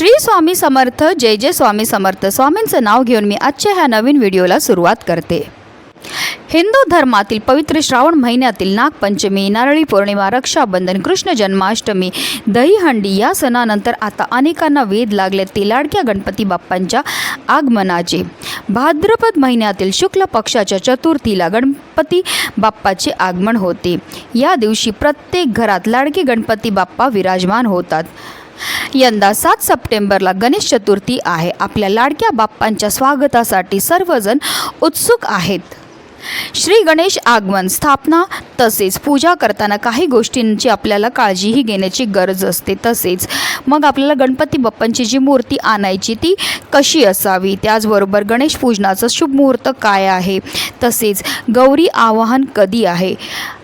श्री स्वामी समर्थ जय जय स्वामी समर्थ. स्वामींचं नाव घेऊन मी आजच्या ह्या नवीन व्हिडिओला सुरुवात करते. हिंदू धर्मातील पवित्र श्रावण महिन्यातील नागपंचमी नारळी पौर्णिमा रक्षाबंधन कृष्ण जन्माष्टमी दहीहंडी या सणानंतर आता अनेकांना वेध लागले ते लाडक्या गणपती बाप्पांच्या आगमनाचे. भाद्रपद महिन्यातील शुक्ल पक्षाच्या चतुर्थीला गणपती बाप्पाचे आगमन होते. या दिवशी प्रत्येक घरात लाडके गणपती बाप्पा विराजमान होतात. यंदा सात सप्टेंबरला गणेश चतुर्थी आहे. आपल्या लाडक्या बाप्पांच्या स्वागतासाठी सर्वजण उत्सुक आहेत. श्री गणेश आगमन स्थापना तसेच पूजा करताना काही गोष्टींची आपल्याला काळजीही घेण्याची गरज असते. तसेच मग आपल्याला गणपती बाप्पांची जी मूर्ती आणायची ती कशी असावी? त्याचबरोबर गणेश पूजनाचं शुभ मुहूर्त काय आहे? तसेच गौरी आवाहन कधी आहे?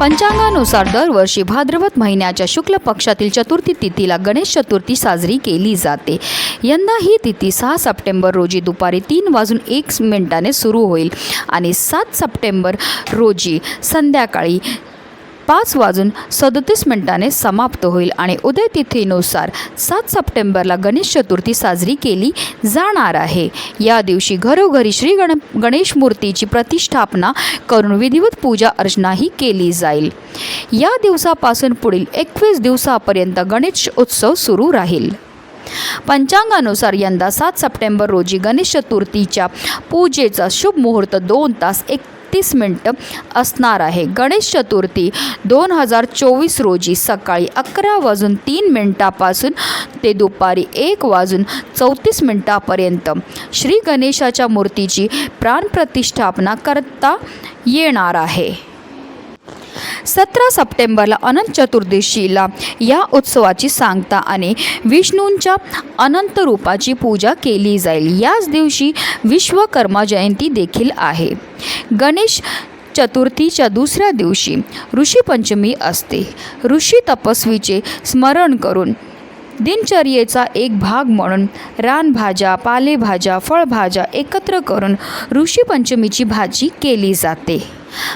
पंचांगानुसार दरवर्षी भाद्रपद महिन्याच्या शुक्ल पक्षातील चतुर्थी तिथीला गणेश चतुर्थी साजरी केली जाते. यंदा ही तिथी सहा सप्टेंबर रोजी दुपारी तीन वाजून एक मिनिटाने सुरू होईल आणि सात सप्टेंबर रोजी संध्याकाळी पाच वाजून सदतीस मिनिटाने समाप्त होईल आणि उदय तिथीनुसार सात सप्टेंबरला गणेश चतुर्थी साजरी केली जाणार आहे. या दिवशी घरोघरी श्री गण गणेश मूर्तीची प्रतिष्ठापना करून विधिवत पूजा अर्चनाही केली जाईल. या दिवसापासून पुढील एकवीस दिवसापर्यंत गणेश उत्सव सुरू राहील. पंचांगानुसार यंदा सात सप्टेंबर रोजी गणेश चतुर्थीच्या पूजेचा शुभ मुहूर्त दोन तास एक तीस मिनटं असणार आहे. गणेश चतुर्थी दोन हजार चोवीस रोजी सकाळी अकरा वाजून तीन मिनटापासून ते दुपारी एक वाजून चौतीस मिनटापर्यंत श्री गणेशाच्या मूर्तीची प्राणप्रतिष्ठापना करता येणार आहे. सतरा सप्टेंबरला अनंत चतुर्दशीला या उत्सवाची सांगता आणि विष्णूंच्या अनंत रूपाची पूजा केली जाईल. याच दिवशी विश्वकर्मा जयंती देखील आहे. गणेश चतुर्थीच्या दुसऱ्या दिवशी ऋषीपंचमी असते. ऋषी तपस्वीचे स्मरण करून दिनचर्येचा एक भाग म्हणून रानभाज्या पालेभाज्या फळभाज्या एकत्र करून ऋषीपंचमीची भाजी केली जाते.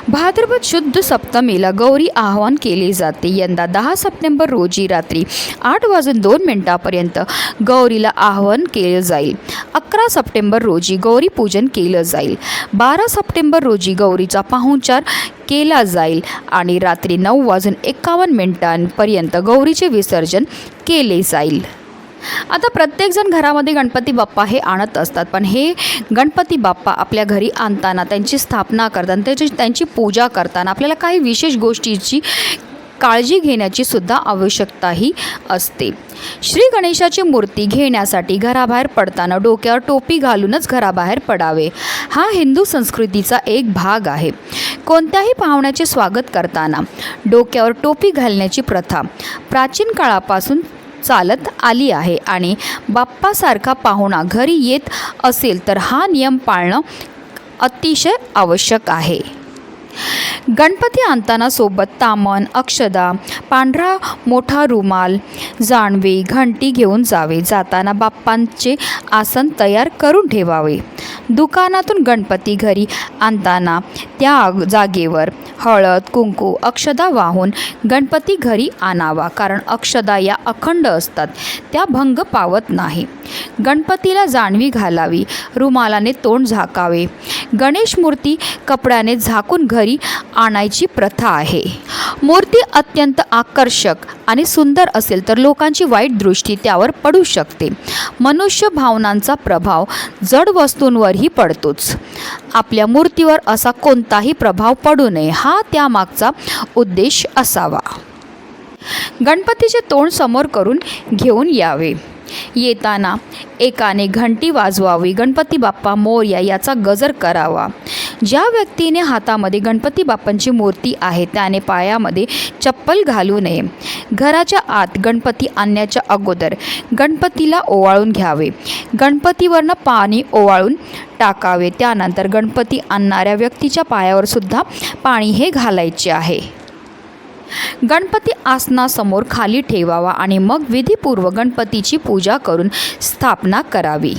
भाद्रपद शुद्ध सप्तमीला गौरी आवाहन केले जाते. यंदा दहा सप्टेंबर रोजी रात्री आठ वाजून दोन मिनिटापर्यंत गौरीला आवाहन केलं जाईल. अकरा सप्टेंबर रोजी गौरी पूजन केलं जाईल. बारा सप्टेंबर रोजी गौरीचा पाहुणचार केला जाईल आणि रात्री नऊ वाजून एकावन्न मिनिटांपर्यंत गौरीचे विसर्जन केले जाईल. आता प्रत्येकजण घरामध्ये गणपती बाप्पा हे आणत असतात पण हे गणपती बाप्पा आपल्या घरी आणताना त्यांची स्थापना करताना त्याची त्यांची पूजा करताना आपल्याला काही विशेष गोष्टीची काळजी घेण्याची सुद्धा आवश्यकताही असते. श्री गणेशाची मूर्ती घेण्यासाठी घराबाहेर पडताना डोक्यावर टोपी घालूनच घराबाहेर पडावे. हा हिंदू संस्कृतीचा एक भाग आहे. कोणत्याही पाहुण्याचे स्वागत करताना डोक्यावर टोपी घालण्याची प्रथा प्राचीन काळापासून चालत आली आहे. आणि बाप्पासारखा पाहुणा घरी येत असेल तर हा नियम पाळणं अतिशय आवश्यक आहे. गणपती आणताना सोबत तामन अक्षदा पांढरा मोठा रुमाल जाणवे घंटी घेऊन जावे. जाताना बाप्पांचे आसन तयार करून ठेवावे. दुकानातून गणपती घरी आणताना त्या जागेवर हळद कुंकू अक्षदा वाहून गणपती घरी आणावा. कारण अक्षदा या अखंड असतात. त्या भंग पावत नाही. गणपतीला जाणवी घालावी. रुमालाने तोंड झाकावे. गणेश मूर्ती कपड्याने झाकून घरी आणायची प्रथा आहे. मूर्ती अत्यंत आकर्षक आणि सुंदर असेल तर लोकांची वाईट दृष्टी त्यावर पडू शकते. मनुष्य भावनांचा प्रभाव जड वस्तू वस्तूंवरही पडतोच. आपल्या मूर्तीवर असा कोणताही प्रभाव पडू नये हा त्यामागचा उद्देश असावा. गणपतीचे तोंड समोर करून घेऊन यावे. येताना एकाने घंटी वाजवावी गणपती बाप्पा मोर्या याचा गजर करावा. ज्या व्यक्तीने हातामध्ये गणपती बाप्पांची मूर्ती आहे त्याने पायामध्ये चप्पल घालू नये. घराच्या आत गणपती आणण्याच्या अगोदर गणपतीला ओवाळून घ्यावे. गणपतीवरनं पाणी ओवाळून टाकावे. त्यानंतर गणपती आणणाऱ्या व्यक्तीच्या पायावर सुद्धा पाणी हे घालायचे आहे. गणपती आसनासमोर खाली ठेवावा आणि मग विधीपूर्व गणपतीची पूजा करून स्थापना करावी.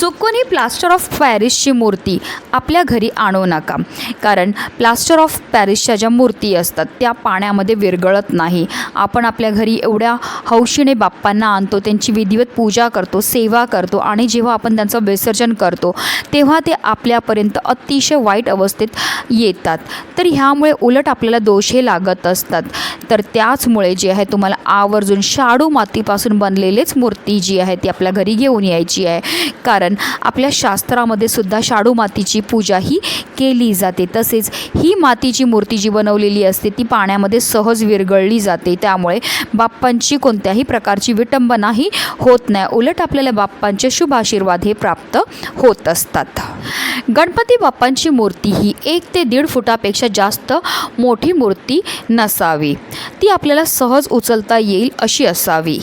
चुकूनही प्लास्टर ऑफ पॅरिसची मूर्ती आपल्या घरी आणू नका. कारण प्लास्टर ऑफ पॅरिसच्या ज्या मूर्ती असतात त्या पाण्यामध्ये विरगळत नाही. आपण आपल्या घरी एवढ्या हौशीने बाप्पांना आणतो त्यांची विधिवत पूजा करतो सेवा करतो आणि जेव्हा आपण त्यांचं विसर्जन करतो तेव्हा ते आपल्यापर्यंत अतिशय वाईट अवस्थेत येतात. तर ह्यामुळे उलट आपल्याला दोष हे लागत असतात. तर त्याचमुळे जे आहे तुम्हाला आवर्जून शाडू मातीपासून बनलेलेच मूर्ती जी आहे ती आपल्या घरी घेऊन यायची आहे. कारण आपल्या शास्त्रामध्ये सुद्धा शाडू मातीची पूजा ही केली जाते. तसेच ही मातीची मूर्ती जी बनवलेली असते ती पाण्यामध्ये सहज विरघळली जाते. त्यामुळे बाप्पांची कोणत्याही प्रकारची विटंबनाही होत नाही. उलट आपल्याला बाप्पांचे शुभ आशीर्वाद हे प्राप्त होत असतात. गणपती बाप्पांची मूर्ती ही एक ते दीड फुटापेक्षा जास्त मोठी मूर्ती नसावी. ती आपल्याला सहज उचलता येईल अशी असावी.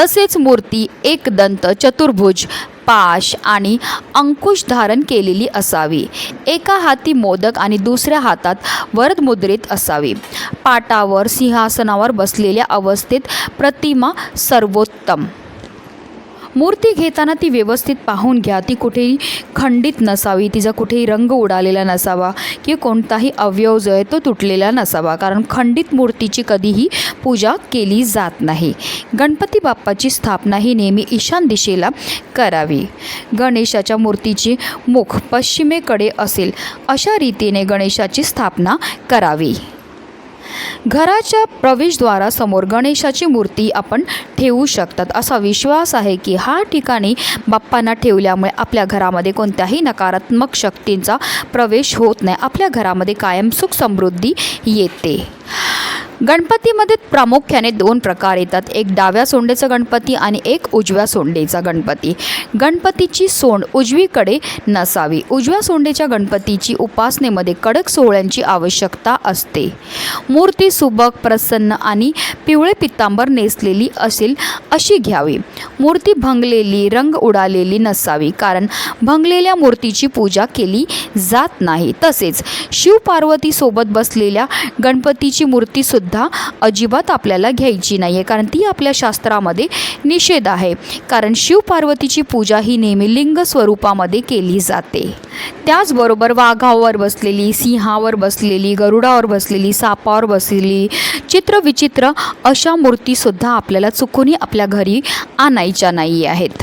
तसेच मूर्ती एकदंत चतुर्भुज पाश आणि अंकुश धारण केलेली असावी. एका हाती मोदक आणि दुसऱ्या हातात वरदमुद्रित असावी. पाटावर सिंहासनावर बसलेल्या अवस्थेत प्रतिमा सर्वोत्तम. मूर्ती घेताना ती व्यवस्थित पाहून घ्या. ती कुठेही खंडित नसावी. तिचा कुठेही रंग उडालेला नसावा किंवा कोणताही अवयव जो आहे तो तुटलेला नसावा. कारण खंडित मूर्तीची कधीही पूजा केली जात नाही. गणपती बाप्पाची स्थापना ही नेहमी ईशान दिशेला करावी. गणेशाच्या मूर्तीची मुख पश्चिमेकडे असेल. अशा रीतीने गणेशाची स्थापना करावी. घराच्या प्रवेशद्वारासमोर गणेशाची मूर्ती आपण ठेवू शकतात. असा विश्वास आहे की हा ठिकाणी बाप्पांना ठेवल्यामुळे आपल्या घरामध्ये कोणत्याही नकारात्मक शक्तींचा प्रवेश होत नाही. आपल्या घरामध्ये कायम सुख समृद्धी येते. गणपतीमध्ये प्रामुख्याने दोन प्रकार येतात. एक डाव्या सोंडेचा गणपती आणि एक उजव्या सोंडेचा गणपती. गणपतीची सोंड उजवीकडे नसावी. उजव्या सोंडेच्या गणपतीची उपासनेमध्ये कडक सोहळ्यांची आवश्यकता असते. मूर्ती सुबक प्रसन्न आणि पिवळे पित्तांबर नेसलेली असेल अशी घ्यावी. मूर्ती भंगलेली रंग उडालेली नसावी कारण भंगलेल्या मूर्तीची पूजा केली जात नाही. तसेच शिवपार्वतीसोबत बसलेल्या गणपतीची मूर्तीसुद्धा सुद्धा अजिबात आपल्याला घ्यायची नाही आहे कारण ती आपल्या शास्त्रामध्ये निषेध आहे. कारण शिव पार्वतीची पूजा ही नेहमी लिंग स्वरूपामध्ये केली जाते. त्याचबरोबर वाघावर बसलेली सिंहावर बसलेली गरुडावर बसलेली सापावर बसलेली चित्रविचित्र अशा मूर्तीसुद्धा आपल्याला चुकूनही आपल्या घरी आणायच्या नाही आहेत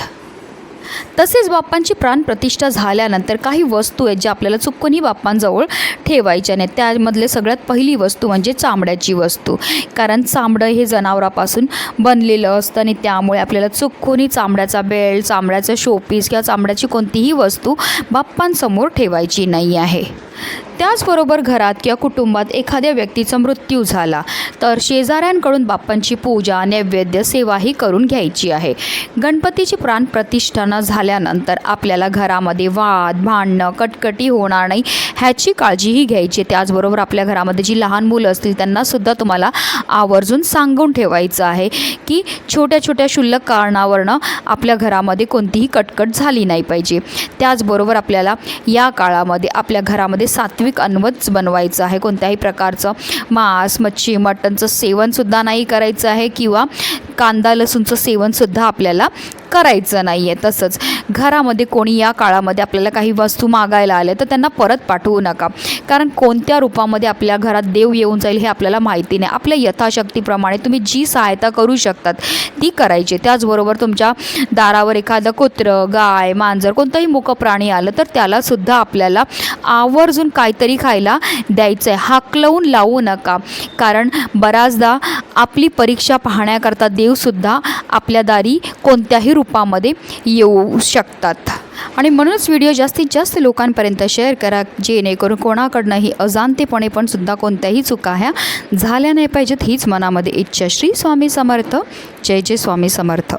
तसेच बाप्पांची प्राणप्रतिष्ठा झाल्यानंतर काही वस्तू आहेत ज्या आपल्याला चुकूनही बाप्पांजवळ ठेवायच्या नाहीत. त्यामधले सगळ्यात पहिली वस्तू म्हणजे चामड्याची वस्तू. कारण चामडं हे जनावरापासून बनलेलं असतं आणि त्यामुळे आपल्याला चुकूनही चामड्याचा बेल्ट चामड्याचं शोपीस किंवा चामड्याची कोणतीही वस्तू बाप्पांसमोर ठेवायची नाही आहे. त्याचबरोबर घरात किंवा कुटुंबात एखाद्या व्यक्तीचा मृत्यू झाला तर शेजाऱ्यांकडून बाप्पांची पूजा नैवेद्य सेवाही करून घ्यायची आहे. गणपतीची प्राणप्रतिष्ठाना झाल्यानंतर आपल्याला घरामध्ये वाद भांडणं कटकटी होणार नाही ह्याची काळजीही घ्यायची. त्याचबरोबर आपल्या घरामध्ये जी लहान मुलं असतील त्यांनासुद्धा तुम्हाला आवर्जून सांगून ठेवायचं आहे की छोट्या छोट्या शुल्लक कारणावरनं आपल्या घरामध्ये कोणतीही कटकट झाली नाही पाहिजे. त्याचबरोबर आपल्याला या काळामध्ये आपल्या घरामध्ये सात्विक अन्नच बनवायचं आहे. कोणत्याही प्रकारचं मांस मच्छी मटणचं सेवनसुद्धा नाही करायचं आहे किंवा कांदा लसूणचं सेवनसुद्धा आपल्याला करायचं नाही आहे तसंच घरामध्ये कोणी या काळामध्ये आपल्याला काही वस्तू मागायला आल्या तर त्यांना परत पाठवू नका. कारण कोणत्या रूपामध्ये आपल्या घरात देव येऊन जाईल हे आपल्याला माहिती नाही. आपल्या यथाशक्तीप्रमाणे तुम्ही जी सहायता करू शकतात ती करायची. त्याचबरोबर तुमच्या दारावर एखादं कुत्रं गाय मांजर कोणतंही मुक प्राणी आलं तर त्यालासुद्धा आपल्याला आवर्जून अजून काहीतरी खायला द्यायचं आहे हाकलवून लावू नका. कारण बऱ्याचदा आपली परीक्षा पाहण्याकरता देवसुद्धा आपल्या दारी कोणत्याही रूपामध्ये येऊ शकतात. आणि म्हणूनच व्हिडिओ जास्तीत जास्त लोकांपर्यंत शेअर करा जेणेकरून कोणाकडनंही अजाणतेपणे पण सुद्धा कोणत्याही चुका ह्या झाल्या नाही पाहिजेत हीच मनामध्ये इच्छा. श्री स्वामी समर्थ. जय जय स्वामी समर्थ.